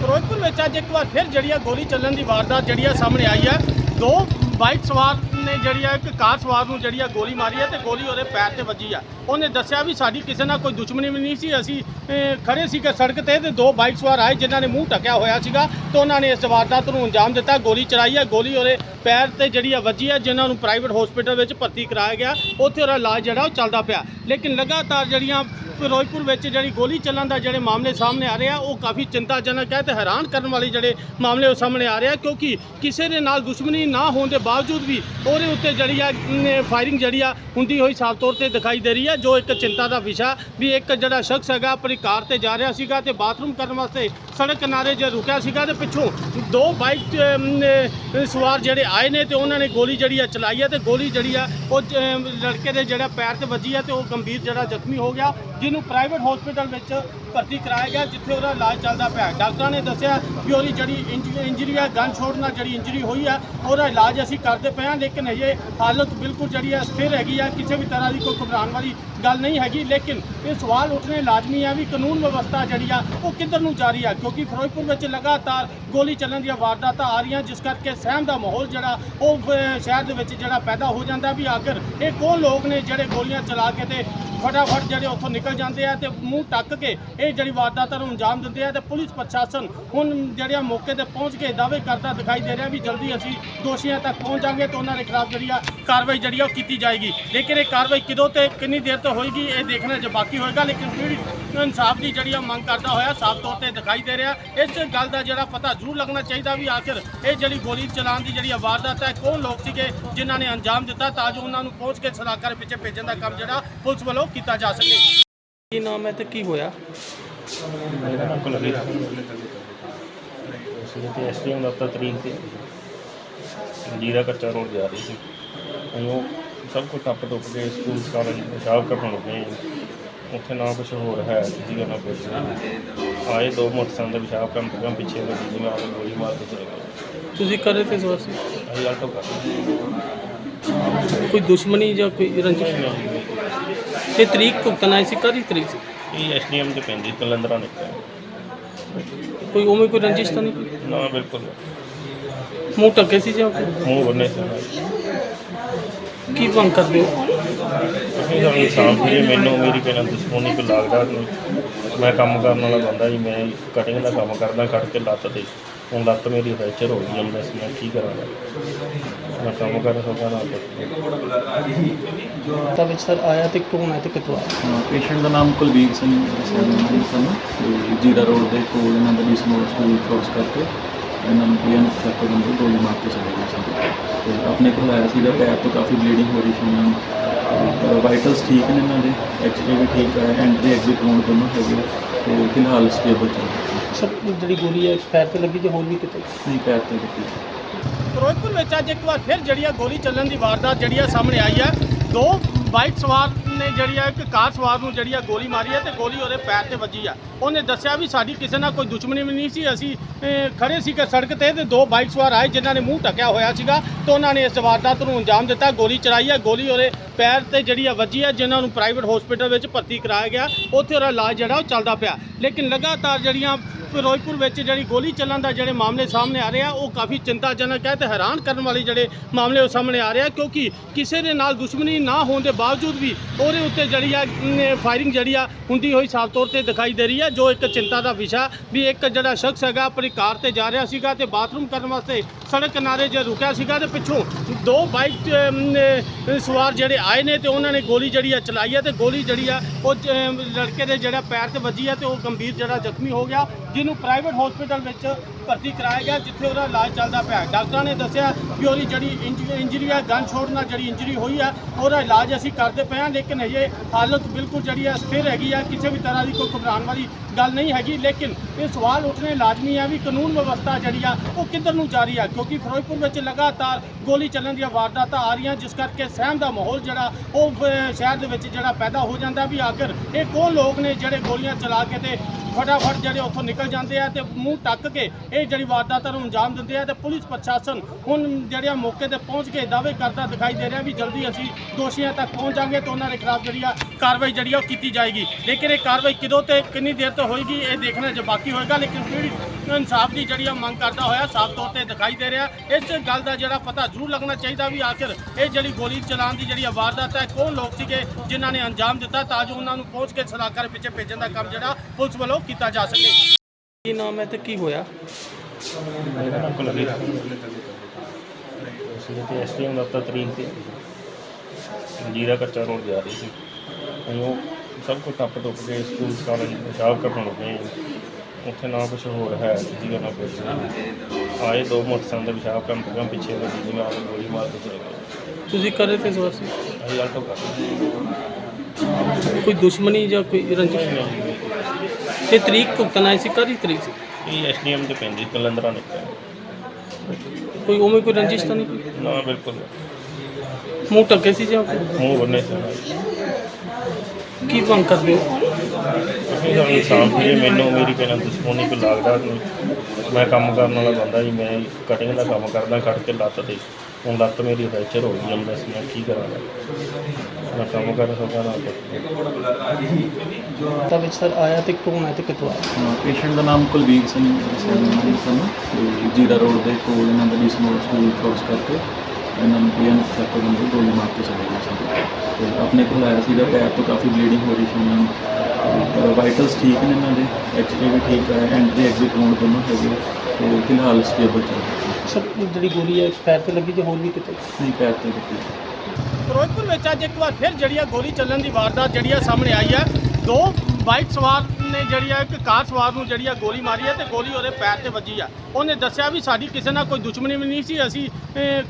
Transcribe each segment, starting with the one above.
ਫਿਰੋਜ਼ਪੁਰ ਵਿੱਚ ਅੱਜ ਇੱਕ ਵਾਰ ਫਿਰ ਜਿਹੜੀ ਆ ਗੋਲੀ ਚੱਲਣ ਦੀ ਵਾਰਦਾਤ ਜਿਹੜੀ ਆ ਸਾਹਮਣੇ ਆਈ ਹੈ ਦੋ ਬਾਈਕ ਸਵਾਰ ਨੇ ਜਿਹੜੀ ਆ ਇੱਕ ਕਾਰ ਸਵਾਰ ਨੂੰ ਜਿਹੜੀ ਆ ਗੋਲੀ ਮਾਰੀ ਹੈ ਤੇ ਗੋਲੀ ਉਹਦੇ ਪੈਰ ਤੇ ਵੱਜੀ ਆ। ਉਹਨੇ ਦੱਸਿਆ ਵੀ ਸਾਡੀ ਕਿਸੇ ਨਾਲ ਕੋਈ ਦੁਸ਼ਮਣੀ ਵੀ ਨਹੀਂ ਸੀ ਅਸੀਂ ਅਹ, ਖੜੇ ਸੀ ਸੜਕ ਤੇ ਤੇ ਦੋ ਬਾਈਕ ਸਵਾਰ ਆਏ ਜਿਨ੍ਹਾਂ ਨੇ ਮੂੰਹ ਢੱਕਿਆ ਹੋਇਆ ਸੀਗਾ ਤੇ ਉਹਨਾਂ ਨੇ ਇਸ ਵਾਰਦਾਤ ਨੂੰ ਅੰਜਾਮ ਦਿੱਤਾ ਗੋਲੀ ਚਲਾਈ ਹੈ ਗੋਲੀ ਉਹਦੇ ਪੈਰ ਤੇ ਜਿਹੜੀ ਆ ਵੱਜੀ ਹੈ ਜਿਨ੍ਹਾਂ ਨੂੰ ਪ੍ਰਾਈਵੇਟ ਹਸਪੀਟਲ ਵਿੱਚ ਭਰਤੀ ਕਰਾਇਆ ਗਿਆ। ਉੱਥੇ ਉਹਦਾ ਇਲਾਜ ਜਿਹੜਾ ਉਹ ਚੱਲਦਾ ਪਿਆ। ਲੇਕਿਨ ਲਗਾਤਾਰ ਜਿਹੜੀਆਂ ਫਿਰੋਜ਼ਪੁਰ ਵਿੱਚ ਜਿਹੜੀ ਗੋਲੀ ਚੱਲਣ ਦਾ ਜਿਹੜੇ ਮਾਮਲੇ ਸਾਹਮਣੇ ਆ ਰਹੇ ਆ, ਉਹ ਕਾਫੀ ਚਿੰਤਾਜਨਕ ਹੈ ਤੇ ਹੈਰਾਨ ਕਰਨ ਵਾਲੇ ਜਿਹੜੇ ਮਾਮਲੇ ਉਹ ਸਾਹਮਣੇ ਆ ਰਹੇ ਆ, ਕਿਉਂਕਿ ਕਿਸੇ ਦੇ ਨਾਲ ਦੁਸ਼ਮਣੀ ਨਾ ਹੋਣ ਦੇ ਬਾਵਜੂਦ ਵੀ ਉਹਦੇ ਉੱਤੇ ਜਿਹੜੀ ਆ ਫਾਇਰਿੰਗ ਜਿਹੜੀ ਆ ਹੁੰਦੀ ਹੋਈ ਸਾਫ਼ ਤੌਰ ਤੇ ਦਿਖਾਈ ਦੇ ਰਹੀ ਹੈ ਜੋ ਇੱਕ ਚਿੰਤਾ ਦਾ ਵਿਸ਼ਾ ਵੀ ਇੱਕ ਜਿਹੜਾ ਸ਼ਖਸ ਹੈਗਾ ਆਪਣੀ ਕਾਰ ਤੇ ਜਾ ਰਿਹਾ ਸੀਗਾ ਤੇ ਬਾਥਰੂਮ ਕਰਨ ਵਾਸਤੇ ਸੜਕ ਕਿਨਾਰੇ 'ਚ ਰੁਕਿਆ ਸੀਗਾ ਤੇ ਪਿੱਛੋਂ ਦੋ ਬਾਈਕ ਸਵਾਰ ਜਿਹੜੇ ਆਏ ਨੇ ਤੇ ਉਹਨਾਂ ਨੇ ਗੋਲੀ ਜਿਹੜੀ ਆ ਚਲਾਈ ਹੈ ਤੇ ਗੋਲੀ ਜਿਹੜੀ ਆ, ਉਹ ਲੜਕੇ ਦੇ ਜਿਹੜਾ ਪੈਰ ਤੇ ਵੱਜੀ ਹੈ ਤੇ ਉਹ ਗੰਭੀਰ ਜਿਹੜਾ ਜ਼ਖਮੀ ਹੋ ਗਿਆ ਜਿਹਨੂੰ ਪ੍ਰਾਈਵੇਟ ਹਸਪੀਟਲ ਵਿੱਚ ਭਰਤੀ ਕਰਾਇਆ ਗਿਆ, ਜਿੱਥੇ ਉਹਦਾ ਇਲਾਜ ਚੱਲਦਾ ਪਿਆ ਡਾਕਟਰਾਂ ਨੇ ਦੱਸਿਆ ਕਿ ਉਹਦੀ ਜਿਹੜੀ ਇੰਜ- ਇੰਜਰੀ ਹੈ ਗਨ ਸ਼ੋਟ ਨਾਲ ਜਿਹੜੀ ਇੰਜਰੀ ਹੋਈ ਹੈ, ਉਹਦਾ ਇਲਾਜ ਅਸੀਂ ਕਰਦੇ ਪਏ ਹਾਂ, ਲੇਕਿਨ ਇਹ ਹਾਲਤ ਬਿਲਕੁਲ ਜਿਹੜੀ ਹੈ, ਸਥਿਰ ਹੈਗੀ ਹੈ। ਕਿਸੇ ਵੀ ਤਰ੍ਹਾਂ ਦੀ ਕੋਈ ਘਬਰਾਉਣ ਵਾਲੀ ਗੱਲ ਨਹੀਂ ਹੈਗੀ, ਲੇਕਿਨ ਇਹ ਸਵਾਲ ਉੱਠਣੇ ਲਾਜ਼ਮੀ ਆ ਵੀ ਕਾਨੂੰਨ ਵਿਵਸਥਾ ਜਿਹੜੀ ਆ, ਉਹ ਕਿੱਧਰ ਨੂੰ ਜਾ ਰਹੀ ਆ? ਕਿਉਂਕਿ ਫਿਰੋਜ਼ਪੁਰ ਵਿੱਚ ਲਗਾਤਾਰ ਗੋਲੀ ਚੱਲਣ ਦੀਆਂ ਵਾਰਦਾਤਾਂ ਆ ਰਹੀਆਂ, ਜਿਸ ਕਰਕੇ ਸਹਿਮ ਦਾ ਮਾਹੌਲ ਜਿਹੜਾ, ਉਹ ਸ਼ਹਿਰ ਦੇ ਵਿੱਚ ਜਿਹੜਾ ਪੈਦਾ ਹੋ ਜਾਂਦਾ ਵੀ ਆਖਰ ਇਹ ਕੌਣ ਲੋਕ ਨੇ ਜਿਹੜੇ ਗੋਲੀਆਂ ਚਲਾ ਕੇ ਤੇ ਫਟਾਫਟ ਜਿਹੜੇ ਉੱਥੋਂ ਨਿਕਲ ਜਾਂਦੇ ਆ ਤੇ ਮੂੰਹ ਟੱਕ ਕੇ ਇਹ ਜਿਹੜੀ ਵਾਰਦਾਤਾਂ ਨੂੰ ਅੰਜਾਮ ਦਿੰਦੇ ਆ ਤੇ ਪੁਲਿਸ ਪ੍ਰਸ਼ਾਸਨ ਹੁਣ ਜਿਹੜਿਆ ਮੌਕੇ ਤੇ ਪਹੁੰਚ ਕੇ ਦਾਅਵੇ ਕਰਦਾ ਦਿਖਾਈ ਦੇ ਰਿਹਾ ਵੀ ਜਲਦੀ ਅਸੀਂ ਦੋਸ਼ੀਆਂ ਤੱਕ ਪਹੁੰਚਾਂਗੇ ਤੇ ਉਹਨਾਂ ਦੇ ਖਿਲਾਫ ਜਿਹੜੀ ਆ ਕਾਰਵਾਈ ਜਿਹੜੀ ਆ ਉਹ ਕੀਤੀ ਜਾਏਗੀ। ਲੇਕਿਨ ਇਹ ਕਾਰਵਾਈ ਕਿਦੋਂ ਤੇ ਕਿੰਨੀ ਦੇਰ ਤੋਂ ਹੋਏਗੀ ਇਹ ਦੇਖਣਾ ਜੇ ਬਾਕੀ ਹੋਏਗਾ ਲੇਕਿਨ ਪੀੜ੍ਹਤ ਇਨਸਾਫ ਦੀ ਜਿਹੜੀ ਮੰਗ ਕਰਦਾ ਹੋਇਆ ਸਾਫ਼ ਤੌਰ ਤੇ ਦਿਖਾਈ ਦੇ ਰਿਹਾ। ਇਸ ਗੱਲ ਦਾ ਜਿਹੜਾ ਪਤਾ ਜ਼ਰੂਰ ਲੱਗਣਾ ਚਾਹੀਦਾ ਵੀ ਆਖਿਰ ਇਹ ਜਿਹੜੀ ਗੋਲੀ ਚਲਾਉਣ ਦੀ ਜਿਹੜੀ ਵਾਰਦਾਤ ਹੈ ਕੌਣ ਲੋਕ ਸੀਗੇ ਜਿਨ੍ਹਾਂ ਨੇ ਅੰਜਾਮ ਦਿੱਤਾ ਤਾਂ ਜੋ ਉਹਨਾਂ ਨੂੰ ਪਹੁੰਚ ਕੇ ਸਲਾਹਕਾਰ ਪਿੱਛੇ ਭੇਜਣ ਦਾ ਕੰਮ ਜਿਹੜਾ ਪੁਲਿਸ ਵੱਲੋਂ ਕੀਤਾ ਜਾ ਸਕੇ। ਕੀ ਨਾਮ ਹੈ ਤੇ ਕੀ ਹੋਇਆ? ਮੇਰਾ ਨਾਮ ਕੁਲਵੀਰ ਸੀ ਤੇ ਐਸਡੀਐਮ ਦਫ਼ਤਰ ਤਰੀਕ ਤੇ ਜੀਰਾ ਕੱਚਾ ਰੋਡ ਜਾ ਰਹੀ ਸੀ। ਅਸੀਂ ਉਹ ਸਭ ਕੁਝ ਟੱਪ ਟੁੱਪ ਕੇ ਸਕੂਲ ਕਾਲਜ ਪਿਸ਼ਾਬ ਕਰਨ ਲੱਗੇ ਉੱਥੇ ਨਾ ਕੁਝ ਹੋਰ ਹੈ ਸੀਗਾ ਨਾ ਕੁਝ ਆਏ ਦੋ ਮੋਟਰਸਾਈਕਲ ਦੇ ਪਿਸ਼ਾਬ ਕਰਨ ਤੋਂ ਪਿੱਛੇ ਲੱਗੀ ਜਿਵੇਂ ਆਪ ਗੋਲੀ ਮਾਰ ਕੇ ਚਲੇ ਗਏ। ਤੁਸੀਂ ਕਰੇ ਤੇ ਸਵਾਰ ਸੀ? ਅਸੀਂ ਆਲਟੋ ਕਰ ਕੋਈ ਦੁਸ਼ਮਣੀ ਜਾਂ ਕੋਈ ਰੰਜਿਸ਼? ਤੇ ਤਰੀਕ ਭੁਗਤਣ ਆਈ ਸੀ ਕਦੀ ਤਰੀਕ ਸੀ? ਇਹ ਐਸਡੀਐਮ ਤੇ ਪੈਂਦੀ ਕਲੰਦਰਾ ਨਿਕਲਿਆ ਕੋਈ ਉਵੇਂ ਕੋਈ ਰੰਜਿਸ਼ ਤਾਂ ਨਹੀਂ? ਨਾ ਬਿਲਕੁਲ। ਮੂੰਹ ਟੱਕੇ ਸੀ ਜਾਂ ਕੋਈ? ਮੂੰਹ ਬੰਨੇ ਸੀ। ਕੀ ਮੰਗ ਕਰਦੇ ਹੋ? ਅਸੀਂ ਤਾਂ ਇਨਸਾਫ ਦੀ ਮੈਨੂੰ ਮੇਰੀ ਪਹਿਲਾਂ ਦੁਸ਼ਮਣੀ ਕੋਈ ਲੱਗਦਾ ਨਹੀਂ। ਮੈਂ ਕੰਮ ਕਰਨ ਵਾਲਾ ਬੰਦਾ ਜੀ ਮੈਂ ਕਟਿੰਗ ਦਾ ਕੰਮ ਕਰਦਾ ਕੱਟ ਕੇ ਲੱਤ ਤੇ। ਹੁਣ ਲੱਤ ਮੇਰੀ ਫ੍ਰੈਕਚਰ ਹੋ ਗਈ ਹੈ ਮੈਂ ਮੈਂ ਕੀ ਕਰਾਂਗਾ? ਮੈਂ ਕੰਮ ਕਰ ਸਕਦਾ ਨਾ। ਤਾਂ ਵਿੱਚ ਸਰ ਆਇਆ ਤੇ ਕੌਣ ਹੈ ਤੇ ਕਿੱਥੋਂ ਆਇਆ? ਪੇਸ਼ੈਂਟ ਦਾ ਨਾਮ ਕੁਲਬੀਰ ਸਿੰਘ ਦੱਸਿਆ ਜੀ ਸਾਨੂੰ। ਤੇ ਜੀਰਾ ਰੋਡ ਦੇ ਕੋਲ ਇਹਨਾਂ ਦਾ ਡੀਸਮੋਲ ਸਕੂਲ ਕ੍ਰੋਸ ਕਰਕੇ। ਇਹਨਾਂ ਨੂੰ ਕੋਈ ਅਨਸਰ ਤੋਂ ਬੰਦੇ ਗੋਲੀ ਮਾਰ ਕੇ ਚਲੇ ਗਏ ਸੀ ਤੇ ਆਪਣੇ ਕੋਲ ਆਇਆ ਸੀਗਾ ਪੈਰ ਤੋਂ ਕਾਫੀ ਬਲੀਡਿੰਗ ਹੋ ਰਹੀ ਸੀ ਉਹਨਾਂ ਨੂੰ। ਵਾਈਟਲਸ ਠੀਕ ਨੇ ਇਹਨਾਂ ਦੇ ਐਕਸਰੇ ਵੀ ਠੀਕ ਹੈ ਐਂਟਰੀ ਐਗਜ਼ਿਟ ਰੋਡ ਦੋਨੋਂ ਹੈਗੇ ਤੇ ਫਿਲਹਾਲ ਸਟੇਬਲ ਚੱਲ ਰਿਹਾ। ਸਰ ਜਿਹੜੀ ਗੋਲੀ ਹੈ ਪੈਰ ਤੇ ਲੱਗੀ ਜਾਂ ਹੋਰ ਵੀ ਕਿਤੇ? ਨਹੀਂ ਪੈਰ ਤੇ ਦਿੱਤੀ ਫਿਰੋਜ਼ਪੁਰ ਵਿੱਚ ਅੱਜ ਇੱਕ ਵਾਰ ਫਿਰ ਜਿਹੜੀ ਆ ਗੋਲੀ ਚੱਲਣ ਦੀ ਵਾਰਦਾਤ ਜਿਹੜੀ ਆ ਸਾਹਮਣੇ ਆਈ ਹੈ ਦੋ ਬਾਈਕ ਸਵਾਰ ਨੇ ਜਿਹੜੀ ਆ ਇੱਕ ਕਾਰ ਸਵਾਰ ਨੂੰ ਜਿਹੜੀ ਆ ਗੋਲੀ ਮਾਰੀ ਹੈ ਤੇ ਗੋਲੀ ਉਹਦੇ ਪੈਰ ਤੇ ਵੱਜੀ ਆ। ਉਹਨੇ ਦੱਸਿਆ ਵੀ ਸਾਡੀ ਕਿਸੇ ਨਾਲ ਕੋਈ ਦੁਸ਼ਮਣੀ ਵੀ ਨਹੀਂ ਸੀ। ਅਸੀਂ ਖੜੇ ਸੀ ਕਿ ਸੜਕ ਤੇ ਤੇ ਦੋ ਬਾਈਕ ਸਵਾਰ ਆਏ ਜਿਨ੍ਹਾਂ ਨੇ ਮੂੰਹ ਢੱਕਿਆ ਹੋਇਆ ਸੀਗਾ ਤੇ ਉਹਨਾਂ ਨੇ ਇਸ ਵਾਰਦਾਤ ਨੂੰ ਅੰਜਾਮ ਦਿੱਤਾ। ਗੋਲੀ ਚਲਾਈ ਹੈ ਗੋਲੀ ਉਹਦੇ ਪੈਰ ਤੇ ਜਿਹੜੀ ਆ ਵੱਜੀ ਹੈ ਜਿਨ੍ਹਾਂ ਨੂੰ ਪ੍ਰਾਈਵੇਟ ਹਸਪੀਟਲ ਵਿੱਚ ਭਰਤੀ ਕਰਾਇਆ ਗਿਆ। ਉੱਥੇ ਉਹਦਾ ਇਲਾਜ ਜਿਹੜਾ ਉਹ ਚੱਲਦਾ ਪਿਆ। ਲੇਕਿਨ ਲਗਾਤਾਰ ਜਿਹੜੀਆਂ ਫਿਰੋਜ਼ਪੁਰ ਵਿੱਚ ਜਿਹੜੀ ਗੋਲੀ ਚੱਲਣ ਦਾ ਜਿਹੜੇ ਮਾਮਲੇ ਸਾਹਮਣੇ ਆ ਰਹੇ ਆ, ਉਹ ਕਾਫੀ ਚਿੰਤਾਜਨਕ ਹੈ ਤੇ ਹੈਰਾਨ ਕਰਨ ਵਾਲੇ ਜਿਹੜੇ ਮਾਮਲੇ ਉਹ ਸਾਹਮਣੇ ਆ ਰਹੇ ਆ, ਕਿਉਂਕਿ ਕਿਸੇ ਦੇ ਨਾਲ ਦੁਸ਼ਮਣੀ ਨਾ ਹੋਣ ਦੇ ਬਾਵਜੂਦ ਵੀ ਉਹ ਉਹਦੇ ਉੱਤੇ ਜਿਹੜੀ ਆ ਫਾਇਰਿੰਗ ਜਿਹੜੀ ਆ, ਹੁੰਦੀ ਹੋਈ ਸਾਫ਼ ਤੌਰ ਤੇ ਦਿਖਾਈ ਦੇ ਰਹੀ ਹੈ ਜੋ ਇੱਕ ਚਿੰਤਾ ਦਾ ਵਿਸ਼ਾ ਵੀ ਇੱਕ ਜਿਹੜਾ ਸ਼ਖਸ ਹੈਗਾ ਆਪਣੀ ਕਾਰ ਤੇ ਜਾ ਰਿਹਾ ਸੀਗਾ ਤੇ ਬਾਥਰੂਮ ਕਰਨ ਵਾਸਤੇ ਸੜਕ ਕਿਨਾਰੇ 'ਚ ਰੁਕਿਆ ਸੀਗਾ ਤੇ ਪਿੱਛੋਂ ਦੋ ਬਾਈਕ ਸਵਾਰ ਜਿਹੜੇ ਆਏ ਨੇ ਤੇ ਉਹਨਾਂ ਨੇ ਗੋਲੀ ਜਿਹੜੀ ਆ ਚਲਾਈ ਹੈ ਤੇ ਗੋਲੀ ਜਿਹੜੀ ਆ ਉਹ ਲੜਕੇ ਦੇ ਜਿਹੜਾ ਪੈਰ ਤੇ ਵੱਜੀ ਹੈ ਤੇ ਉਹ ਗੰਭੀਰ ਜਿਹੜਾ ਜ਼ਖਮੀ ਹੋ ਗਿਆ, ਜਿਹਨੂੰ ਪ੍ਰਾਈਵੇਟ ਹਸਪੀਟਲ ਵਿੱਚ ਭਰਤੀ ਕਰਾਇਆ ਗਿਆ ਜਿੱਥੇ ਉਹਦਾ ਇਲਾਜ ਚੱਲਦਾ ਪਿਆ। ਡਾਕਟਰਾਂ ਨੇ ਦੱਸਿਆ ਕਿ ਉਹਦੀ ਜਿਹੜੀ ਇੰਜ- ਇੰਜਰੀ ਹੈ, ਗਨ ਸ਼ੋਟ ਨਾਲ ਜਿਹੜੀ ਇੰਜਰੀ ਹੋਈ ਹੈ, ਉਹਦਾ ਇਲਾਜ ਅਸੀਂ ਕਰਦੇ ਪਏ ਹਾਂ, ਲੇਕਿਨ ਇਹ ਹਾਲਤ ਬਿਲਕੁਲ ਜਿਹੜੀ ਹੈ ਸਥਿਰ ਹੈਗੀ ਹੈ, ਕਿਸੇ ਵੀ ਤਰ੍ਹਾਂ ਦੀ ਕੋਈ ਘਬਰਾਉਣ ਵਾਲੀ ਗੱਲ ਨਹੀਂ ਹੈਗੀ। ਲੇਕਿਨ ਇਹ ਸਵਾਲ ਉੱਠਣੇ ਲਾਜ਼ਮੀ ਹੈ ਵੀ ਕਾਨੂੰਨ ਵਿਵਸਥਾ ਜਿਹੜੀ ਆ, ਉਹ ਕਿੱਧਰ ਨੂੰ ਜਾ ਰਹੀ ਆ ਕਿਉਂਕਿ ਫਿਰੋਜ਼ਪੁਰ ਵਿੱਚ ਲਗਾਤਾਰ ਗੋਲੀ ਚੱਲਣ ਦੀਆਂ ਵਾਰਦਾਤਾਂ ਆ ਰਹੀਆਂ, ਜਿਸ ਕਰਕੇ ਸਹਿਮ ਦਾ ਮਾਹੌਲ ਜਿਹੜਾ, ਉਹ ਸ਼ਹਿਰ ਦੇ ਵਿੱਚ ਜਿਹੜਾ ਪੈਦਾ ਹੋ ਜਾਂਦਾ ਵੀ ਆਖਰ ਇਹ ਕੌਣ ਲੋਕ ਨੇ ਜਿਹੜੇ ਗੋਲੀਆਂ ਚਲਾ ਕੇ ਤੇ ਫਟਾਫਟ ਜਿਹੜੇ ਉੱਥੋਂ ਨਿਕਲ ਜਾਂਦੇ ਆ ਤੇ ਮੂੰਹ ਟੱਕ ਕੇ ਇਹ ਜਿਹੜੀ ਵਾਰਦਾਤਾਂ ਨੂੰ ਅੰਜਾਮ ਦਿੰਦੇ ਆ ਤੇ ਪੁਲਿਸ ਪ੍ਰਸ਼ਾਸਨ ਹੁਣ ਜਿਹੜਿਆ ਮੌਕੇ ਤੇ ਪਹੁੰਚ ਕੇ ਦਾਅਵੇ ਕਰਦਾ ਦਿਖਾਈ ਦੇ ਰਿਹਾ ਵੀ ਜਲਦੀ ਅਸੀਂ ਦੋਸ਼ੀਆਂ ਤੱਕ ਪਹੁੰਚਾਂਗੇ ਤੇ ਉਹਨਾਂ ਦੇ ਖਿਲਾਫ ਜਿਹੜੀ ਆ ਕਾਰਵਾਈ ਜਿਹੜੀ ਆ ਉਹ ਕੀਤੀ ਜਾਏਗੀ। ਲੇਕਿਨ ਇਹ ਕਾਰਵਾਈ ਕਿਦੋਂ ਤੇ ਕਿੰਨੀ ਦੇਰ ਤੋਂ ਹੋਏਗੀ, ਇਹ ਦੇਖਣਾ ਜੇ ਬਾਕੀ ਹੋਏਗਾ, ਲੇਕਿਨ ਪੀੜ੍ਹੀ ਇਨਸਾਫ ਦੀ ਜਿਹੜੀ ਆ ਮੰਗ ਕਰਦਾ ਹੋਇਆ, ਸਾਫ਼ ਤੌਰ ਤੇ ਦਿਖਾਈ ਦੇ ਰਿਹਾ। ਇਸ ਗੱਲ ਦਾ ਜਿਹੜਾ ਪਤਾ ਜ਼ਰੂਰ ਲੱਗਣਾ ਚਾਹੀਦਾ ਵੀ ਆਖਿਰ ਇਹ ਜਿਹੜੀ ਗੋਲੀ ਚਲਾਉਣ ਦੀ ਜਿਹੜੀ ਆ ਵਾਰਦਾਤ ਹੈ, ਕੌਣ ਲੋਕ ਸੀਗੇ ਜਿਨ੍ਹਾਂ ਨੇ ਅੰਜਾਮ ਦਿੱਤਾ ਤਾਂ ਜੋ ਉਹਨਾਂ ਨੂੰ ਪਹੁੰਚ ਕੇ ਸਲਾਹਕਾਰ ਪਿੱਛੇ ਭੇਜਣ ਦਾ ਕੰਮ ਜਿਹੜਾ ਪੁਲਿਸ ਵੱਲੋਂ ਕੀਤਾ ਜਾ ਸਕੇ। ਕੀ ਨਾਮ ਹੈ ਤੇ ਕੀ ਹੋਇਆ? ਮੇਰਾ ਨਾਮ ਕੁਲਵੀਰ ਸੀ ਤੇ ਐਸਟੀਐਮ ਦਫ਼ਤਰ ਤਰੀਕ ਤੇ। ਜੀਰਾ ਕੱਚਾ ਰੋਡ ਜਾ ਰਹੀ ਸੀ। ਅਸੀਂ ਉਹ ਸਭ ਕੁਝ ਟੱਪ ਟੁੱਪ ਕੇ ਸਕੂਲ ਕਾਲਜ ਪਿਸ਼ਾਬ ਕਰਨ ਲੱਗੇ ਉੱਥੇ ਨਾ ਕੁਝ ਹੋਰ ਹੈ ਜਿਹਦਾ ਨਾ ਕੁਝ ਆਏ ਦੋ ਮੋਟਰਸਾਈਕਲ ਦੇ ਪਿਸ਼ਾਬ ਕਰਨ ਲੱਗਾ ਪਿੱਛੇ ਵੱਜੀ ਜਿਵੇਂ ਆ ਕੇ ਗੋਲੀ ਮਾਰ ਕੇ ਚਲੇ ਗਏ। ਤੁਸੀਂ ਕਰ ਤੇ ਸਵਾਰ ਸੀ? ਅਸੀਂ ਆਲਟੋ ਕਰ ਰਹੇ ਕੋਈ ਦੁਸ਼ਮਣੀ ਜਾਂ ਕੋਈ ਰੰਜਿਸ਼? ਸੀ। ਤੇ ਤਰੀਕ ਭੁਗਤਣ ਆਏ ਸੀ ਕਾਹਦੀ ਤਰੀਕ ਸੀ ਇਹ ਐਸਡੀਐਮ ਤੇ ਪੈਂਦੀ ਕਲੰਦਰਾ ਨਿਕਲਿਆ ਕੋਈ ਉਵੇਂ ਕੋਈ ਰੰਜਿਸ਼ ਤਾਂ ਨਹੀਂ ਕੋਈ? ਨਾ ਬਿਲਕੁਲ ਨਹੀਂ। ਮੂੰਹ ਟੱਕੇ ਸੀ ਜਾਂ ਕੋਈ? ਮੂੰਹ ਬੰਨੇ ਸੀ ਕੀ ਮੰਗ ਕਰਦੇ ਹੋ ਅਸੀਂ ਤਾਂ ਇਨਸਾਫ ਜੀ ਮੈਨੂੰ ਮੇਰੀ ਪਹਿਲਾਂ ਦੁਸ਼ਮਣੀ ਕੋਈ ਲੱਗਦਾ ਨਹੀਂ ਮੈਂ ਕੰਮ ਕਰਨ ਵਾਲਾ ਬੰਦਾ ਜੀ ਮੈਂ ਕਟਿੰਗ ਦਾ ਕੰਮ ਕਰਦਾ ਕੱਟ ਕੇ ਲੱਤ ਤੇ ਹੁਣ ਲੱਤ ਮੇਰੀ ਫ੍ਰੈਕਚਰ ਹੋ ਗਈ ਅੰਦਰ ਮੈਂ ਕੀ ਕਰਾਂਗਾ ਮੈਂ। ਕੰਮ ਕਰ ਸਕਦਾ ਨਾ। ਤਾਂ ਵਿੱਚ ਸਰ ਆਇਆ ਤੇ ਕੌਣ ਹੈ ਤੇ ਕਿੱਥੋਂ ਆਇਆ? ਪੇਸ਼ੈਂਟ ਦਾ ਨਾਮ ਕੁਲਵੀਰ ਸਿੰਘ ਸੈਨ। ਸਾਨੂੰ ਜੀਰਾ ਰੋਡ ਦੇ ਕੋਲ ਇਹਨਾਂ ਦਾ ਡੀਸਮੋਲ ਸਕੂਲ ਕ੍ਰੋਸ ਕਰਕੇ ਇਹਨਾਂ ਨੂੰ ਅਨਸਰ ਤੋਂ ਬੰਦੇ ਗੋਲੀ ਮਾਰ ਕੇ ਚਲੇ ਗਏ ਸੀ ਤੇ ਆਪਣੇ ਕੋਲ ਆਇਆ ਸੀਗਾ ਪੈਰ ਤੋਂ ਕਾਫੀ ਬਲੀਡਿੰਗ ਹੋ ਰਹੀ ਸੀ ਉਹਨਾਂ ਨੂੰ। ਵਾਈਟਲਸ ਠੀਕ ਨੇ ਇਹਨਾਂ ਦੇ ਐਕਚੁਅਲੀ ਵੀ ਠੀਕ ਹੈ ਐਂਟਰੀ ਐਗਜ਼ਿਟ ਮੋਡ ਦੋਨੋਂ ਹੈਗੇ ਤੇ ਫਿਲਹਾਲ ਸਟੇਬਲ ਚੱਲ ਰਿਹਾ। ਸਰ ਜਿਹੜੀ ਗੋਲੀ ਹੈ ਪੈਰ ਤੇ ਲੱਗੀ ਜਾਂ ਹੋਰ ਵੀ ਕਿਤੇ? ਨਹੀਂ ਪੈਰ ਤੇ ਲੱਗੀ। ਫਿਰੋਜ਼ਪੁਰ ਵਿੱਚ ਅੱਜ ਇੱਕ ਵਾਰ ਫਿਰ ਜਿਹੜੀ ਆ ਗੋਲੀ ਚੱਲਣ ਦੀ ਵਾਰਦਾਤ ਜਿਹੜੀ ਆ ਸਾਹਮਣੇ ਆਈ ਹੈ ਦੋ ਬਾਈਕ ਸਵਾਰ ਨੇ ਜਿਹੜੀ ਆ ਇੱਕ ਕਾਰ ਸਵਾਰ ਨੂੰ ਜਿਹੜੀ ਆ ਗੋਲੀ ਮਾਰੀ ਹੈ ਤੇ ਗੋਲੀ ਉਹਦੇ ਪੈਰ ਤੇ ਵੱਜੀ ਆ। ਉਹਨੇ ਦੱਸਿਆ ਵੀ ਸਾਡੀ ਕਿਸੇ ਨਾਲ ਕੋਈ ਦੁਸ਼ਮਣੀ ਵੀ ਨਹੀਂ ਸੀ। ਅਸੀਂ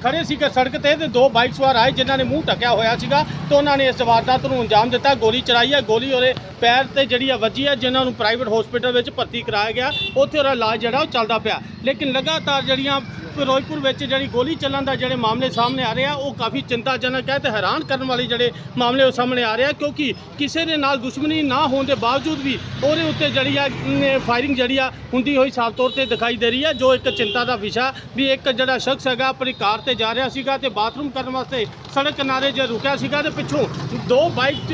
ਖੜੇ ਸੀਗੇ ਸੜਕ ਤੇ ਤੇ ਦੋ ਬਾਈਕ ਸਵਾਰ ਆਏ ਜਿਨ੍ਹਾਂ ਨੇ ਮੂੰਹ ਢੱਕਿਆ ਹੋਇਆ ਸੀਗਾ ਤੇ ਉਹਨਾਂ ਨੇ ਇਸ ਵਾਰਦਾਤ ਨੂੰ ਅੰਜਾਮ ਦਿੱਤਾ। ਗੋਲੀ ਚਲਾਈ ਹੈ ਗੋਲੀ ਉਹਦੇ ਪੈਰ ਤੇ ਜਿਹੜੀ ਆ ਵੱਜੀ ਹੈ ਜਿਨ੍ਹਾਂ ਨੂੰ ਪ੍ਰਾਈਵੇਟ ਹਸਪੀਟਲ ਵਿੱਚ ਭਰਤੀ ਕਰਾਇਆ ਗਿਆ। ਉੱਥੇ ਉਹਦਾ ਇਲਾਜ ਜਿਹੜਾ ਉਹ ਚੱਲਦਾ ਪਿਆ। ਲੇਕਿਨ ਲਗਾਤਾਰ ਜਿਹੜੀਆਂ ਫਿਰੋਜ਼ਪੁਰ ਵਿੱਚ ਜਿਹੜੀ ਗੋਲੀ ਚੱਲਣ ਦਾ ਜਿਹੜੇ ਮਾਮਲੇ ਸਾਹਮਣੇ ਆ ਰਹੇ ਆ, ਉਹ ਕਾਫੀ ਚਿੰਤਾਜਨਕ ਹੈ ਤੇ ਹੈਰਾਨ ਕਰਨ ਵਾਲੇ ਜਿਹੜੇ ਮਾਮਲੇ ਉਹ ਸਾਹਮਣੇ ਆ ਰਹੇ ਆ, ਕਿਉਂਕਿ ਕਿਸੇ ਦੇ ਨਾਲ ਦੁਸ਼ਮਣੀ ਨਾ ਹੋਣ ਦੇ ਬਾਵਜੂਦ ਵੀ ਉਹਦੇ ਉੱਤੇ ਜਿਹੜੀ ਆ ਫਾਇਰਿੰਗ ਜਿਹੜੀ ਆ ਹੁੰਦੀ ਹੋਈ ਸਾਫ਼ ਤੌਰ ਤੇ ਦਿਖਾਈ ਦੇ ਰਹੀ ਹੈ ਜੋ ਇੱਕ ਚਿੰਤਾ ਦਾ ਵਿਸ਼ਾ ਵੀ ਇੱਕ ਜਿਹੜਾ ਸ਼ਖਸ ਹੈਗਾ ਆਪਣੀ ਕਾਰ ਤੇ ਜਾ ਰਿਹਾ ਸੀਗਾ ਤੇ ਬਾਥਰੂਮ ਕਰਨ ਵਾਸਤੇ ਸੜਕ ਕਿਨਾਰੇ 'ਚ ਰੁਕਿਆ ਸੀਗਾ ਤੇ ਪਿੱਛੋਂ ਦੋ ਬਾਈਕ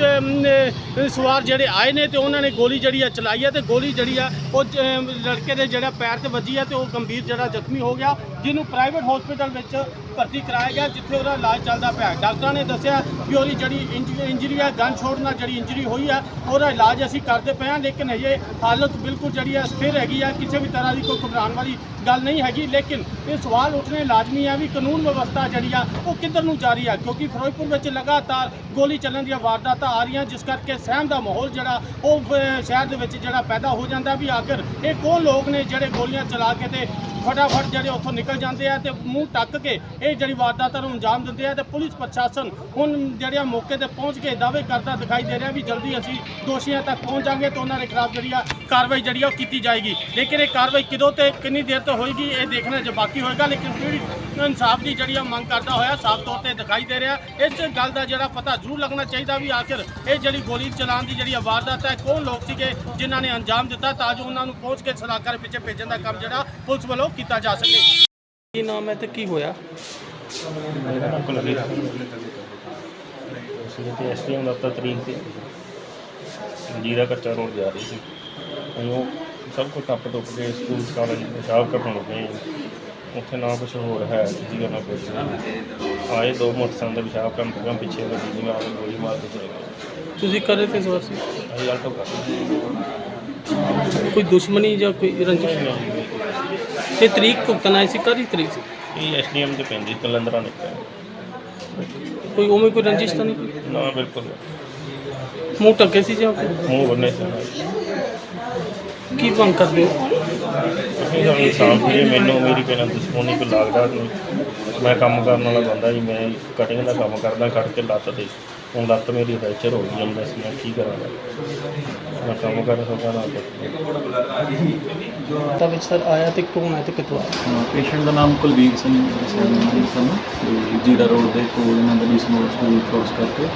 ਸਵਾਰ ਜਿਹੜੇ ਆਏ ਨੇ ਤੇ ਉਹਨਾਂ ਨੇ ਗੋਲੀ ਜਿਹੜੀ ਆ ਚਲਾਈ ਹੈ ਤੇ ਗੋਲੀ ਜਿਹੜੀ ਆ, ਉਹ ਲੜਕੇ ਦੇ ਜਿਹੜਾ ਪੈਰ ਤੇ ਵੱਜੀ ਹੈ ਤੇ ਉਹ ਗੰਭੀਰ ਜਿਹੜਾ ਜ਼ਖਮੀ ਹੋ ਗਿਆ ਜਿਹਨੂੰ ਪ੍ਰਾਈਵੇਟ ਹਸਪੀਟਲ ਵਿੱਚ ਭਰਤੀ ਕਰਾਇਆ ਗਿਆ, ਜਿੱਥੇ ਉਹਦਾ ਇਲਾਜ ਚੱਲਦਾ ਪਿਆ ਡਾਕਟਰਾਂ ਨੇ ਦੱਸਿਆ ਕਿ ਉਹਦੀ ਜਿਹੜੀ ਇੰਜ- ਇੰਜਰੀ ਹੈ, ਗਨ ਸ਼ੋਟ ਨਾਲ ਜਿਹੜੀ ਇੰਜਰੀ ਹੋਈ ਹੈ, ਉਹਦਾ ਇਲਾਜ ਅਸੀਂ ਕਰਦੇ ਪਏ ਹਾਂ, ਲੇਕਿਨ ਇਹ ਹਾਲਤ ਬਿਲਕੁਲ ਜਿਹੜੀ ਹੈ ਸਥਿਰ ਹੈਗੀ ਹੈ, ਕਿਸੇ ਵੀ ਤਰ੍ਹਾਂ ਦੀ ਕੋਈ ਘਬਰਾਉਣ ਵਾਲੀ ਗੱਲ ਨਹੀਂ ਹੈਗੀ। ਲੇਕਿਨ ਇਹ ਸਵਾਲ ਉੱਠਣੇ ਲਾਜ਼ਮੀ ਆ ਵੀ ਕਾਨੂੰਨ ਵਿਵਸਥਾ ਜਿਹੜੀ ਆ, ਉਹ ਕਿੱਧਰ ਨੂੰ ਜਾ ਰਹੀ ਆ ਕਿਉਂਕਿ ਫਿਰੋਜ਼ਪੁਰ ਵਿੱਚ ਲਗਾਤਾਰ ਗੋਲੀ ਚੱਲਣ ਦੀਆਂ ਵਾਰਦਾਤਾਂ ਆ ਰਹੀਆਂ, ਜਿਸ ਕਰਕੇ ਸਹਿਮ ਦਾ ਮਾਹੌਲ ਜਿਹੜਾ, ਉਹ ਸ਼ਹਿਰ ਦੇ ਵਿੱਚ ਜਿਹੜਾ ਪੈਦਾ ਹੋ ਜਾਂਦਾ ਵੀ ਆਖਿਰ ਇਹ ਕੌਣ ਲੋਕ ਨੇ ਜਿਹੜੇ ਗੋਲੀਆਂ ਚਲਾ ਕੇ ਤੇ ਫਟਾਫਟ ਜਿਹੜੇ ਉੱਥੋਂ ਨਿਕਲ ਜਾਂਦੇ ਆ ਤੇ ਮੂੰਹ ਟੱਕ ਕੇ ਇਹ ਜਿਹੜੀ ਵਾਰਦਾਤਾਂ ਨੂੰ ਅੰਜਾਮ ਦਿੰਦੇ ਆ ਤੇ ਪੁਲਿਸ ਪ੍ਰਸ਼ਾਸਨ ਹੁਣ ਜਿਹੜਿਆ ਮੌਕੇ ਤੇ ਪਹੁੰਚ ਕੇ ਦਾਅਵੇ ਕਰਦਾ ਦਿਖਾਈ ਦੇ ਰਿਹਾ ਵੀ ਜਲਦੀ ਅਸੀਂ ਦੋਸ਼ੀਆਂ ਤੱਕ ਪਹੁੰਚਾਂਗੇ ਤਾਂ ਉਹਨਾਂ ਦੇ ਖਿਲਾਫ ਜਿਹੜੀ ਆ ਕਾਰਵਾਈ ਜਿਹੜੀ ਆ ਉਹ ਕੀਤੀ ਜਾਏਗੀ। ਲੇਕਿਨ ਇਹ ਕਾਰਵਾਈ ਕਿਦੋਂ ਤੇ ਕਿੰਨੀ ਦੇਰ ਤੋਂ ਹੋਏਗੀ ਇਹ ਦੇਖਣਾ ਜੇ ਬਾਕੀ ਹੋਏਗਾ, ਲੇਕਿਨ ਪੀੜ੍ਹੀ ਇਨਸਾਫ ਦੀ ਜਿਹੜੀ ਆ ਮੰਗ ਕਰਦਾ ਹੋਇਆ ਸਾਫ਼ ਤੌਰ ਤੇ ਦਿਖਾਈ ਦੇ ਰਿਹਾ। ਇਸ ਗੱਲ ਦਾ ਜਿਹੜਾ ਪਤਾ ਜ਼ਰੂਰ ਲੱਗਣਾ ਚਾਹੀਦਾ ਵੀ ਆਖਿਰ ਇਹ ਜਿਹੜੀ ਗੋਲੀ ਚਲਾਉਣ ਦੀ ਜਿਹੜੀ ਆ ਵਾਰਦਾਤ ਹੈ, ਕੌਣ ਲੋਕ ਸੀਗੇ ਜਿਨ੍ਹਾਂ ਨੇ ਅੰਜਾਮ ਦਿੱਤਾ ਤਾਂ ਜੋ ਉਹਨਾਂ ਨੂੰ ਪਹੁੰਚ ਕੇ ਸਲਾਹਕਾਰ ਪਿੱਛੇ ਭੇਜਣ ਦਾ ਕੰਮ ਜਿਹੜਾ ਪੁਲਿਸ ਵੱਲੋਂ ਕੀਤਾ ਜਾ ਸਕੇ। ਕੀ ਨਾਮ ਹੈ ਤੇ ਕੀ ਹੋਇਆ? ਮੇਰਾ ਨਾਮ ਕੁਲਵੀਰ ਸੀ ਤੇ ਐਸਟੀਐਮ ਦਫ਼ਤਰ ਤਰੀਕ ਤੇ ਜੀਰਾ ਕੱਚਾ ਰੋਡ ਜਾ ਰਹੀ ਸੀ। ਅਸੀਂ ਉਹ ਸਭ ਕੁਝ ਟੱਪ ਟੁੱਪ ਕੇ ਸਕੂਲ ਕਾਲਜ ਪਿਸ਼ਾਬ ਕਰਨ ਲੱਗੇ ਉੱਥੇ ਨਾ ਕੁਝ ਹੋਰ ਹੈ ਜਿਹਦਾ ਨਾ ਕੁਝ ਆਏ ਦੋ ਮੋਟਰਸਾਈਕਲ ਦੇ ਪਿਸ਼ਾਬ ਕਰਨ ਲੱਗਾ ਪਿੱਛੇ ਵੱਜੀ ਜਿਵੇਂ ਆ ਕੇ ਗੋਲੀ ਮਾਰ ਕੇ ਚਲੇ ਗਏ। ਤੁਸੀਂ ਕਰ ਤੇ ਸਵਾਰ ਸੀ? ਅਸੀਂ ਆਲਟੋ ਕਰ ਰਹੇ ਕੋਈ ਦੁਸ਼ਮਣੀ ਜਾਂ ਕੋਈ ਰੰਜਿਸ਼? ਤੇ ਤਰੀਕ ਭੁਗਤਣ ਆਏ ਸੀ ਕਾਹਦੀ ਤਰੀਕ ਸੀ? ਇਹ ਐਸਡੀਐਮ ਤੇ ਪੈਂਦੀ ਕਲੰਦਰਾ ਨਿਕਲਿਆ ਕੋਈ ਉਵੇਂ ਕੋਈ ਰੰਜਿਸ਼ ਤਾਂ ਨਹੀਂ ਕੋਈ? ਨਾ ਬਿਲਕੁਲ। ਮੂੰਹ ਟੱਕੇ ਸੀ ਜਾਂ ਕੋਈ? ਮੂੰਹ ਬੰਨੇ ਸੀ। ਕੀ ਮੰਗ ਕਰਦੇ ਹੋ? ਅਸੀਂ ਤਾਂ ਇਨਸਾਫ ਜੀ ਮੈਨੂੰ ਮੇਰੀ ਪਹਿਲਾਂ ਦੁਸ਼ਮਣੀ ਕੋਈ ਲੱਗਦਾ ਨਹੀਂ। ਮੈਂ ਕੰਮ ਕਰਨ ਵਾਲਾ ਬੰਦਾ ਜੀ ਮੈਂ ਕਟਿੰਗ ਦਾ ਕੰਮ ਕਰਦਾ ਕੱਟ ਕੇ ਲੱਤ ਤੇ। ਹੁਣ ਲੱਤ ਮੇਰੀ ਫ੍ਰੈਕਚਰ ਹੋ ਗਈ ਮੈਂ ਕੀ ਕਰਾਂਗਾ ਮੈਂ ਕੰਮ ਕਰ ਸਕਦਾ ਨਾ ਕੁਛ। ਤਾਂ ਵਿੱਚ ਸਰ ਆਇਆ ਤੇ ਕੌਣ ਹੈ ਤੇ ਕਿੱਥੋਂ ਆਇਆ? ਪੇਸ਼ੈਂਟ ਦਾ ਨਾਮ ਕੁਲਵੀਰ ਸਿੰਘ ਸੈਨ ਸਾਨੂੰ। ਤੇ ਜੀਰਾ ਰੋਡ ਦੇ ਕੋਲ ਇਹਨਾਂ ਦਾ ਡੀਸਮੋਲ ਸਕੂਲ ਕ੍ਰੋਸ ਕਰਕੇ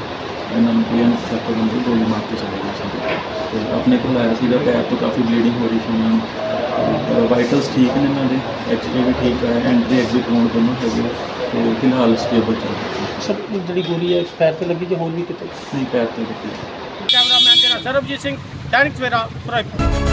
ਇਹਨਾਂ ਨੂੰ ਕੋਈ ਅਨਸਰ ਤੋਂ ਬੰਦੇ ਗੋਲੀ ਮਾਰ ਕੇ ਚਲੇ ਗਏ ਸੀ ਤੇ ਆਪਣੇ ਕੋਲ ਆਇਆ ਸੀਗਾ ਪੈਰ ਤੋਂ ਕਾਫੀ ਬਲੀਡਿੰਗ ਹੋ ਰਹੀ ਸੀ ਉਹਨਾਂ ਨੂੰ। ਵਾਈਟਲਸ ਠੀਕ ਨੇ ਇਹਨਾਂ ਦੇ ਐਕਸਰੇ ਵੀ ਠੀਕ ਹੈ ਐਂਟਰੀ ਐਗਜ਼ਿਟ ਹੋਣ ਦੋਨੋਂ ਹੈਗੇ ਤੇ ਫਿਲਹਾਲ ਸਟੇਬਲ ਚੱਲ ਰਿਹਾ। ਸਰ ਜਿਹੜੀ ਗੋਲੀ ਹੈ ਪੈਰ ਤੇ ਲੱਗੀ ਜਾਂ ਹੋਰ ਵੀ ਕਿਤੇ? ਨਹੀਂ ਪੈਰ ਤੇ ਲੱਗੀ। ਦੇ ਸਰਬਜੀਤ ਸਿੰਘ ਦੈਨਿਕ ਸਵੇਰਾ ਫਿਰੋਜ਼ਪੁਰ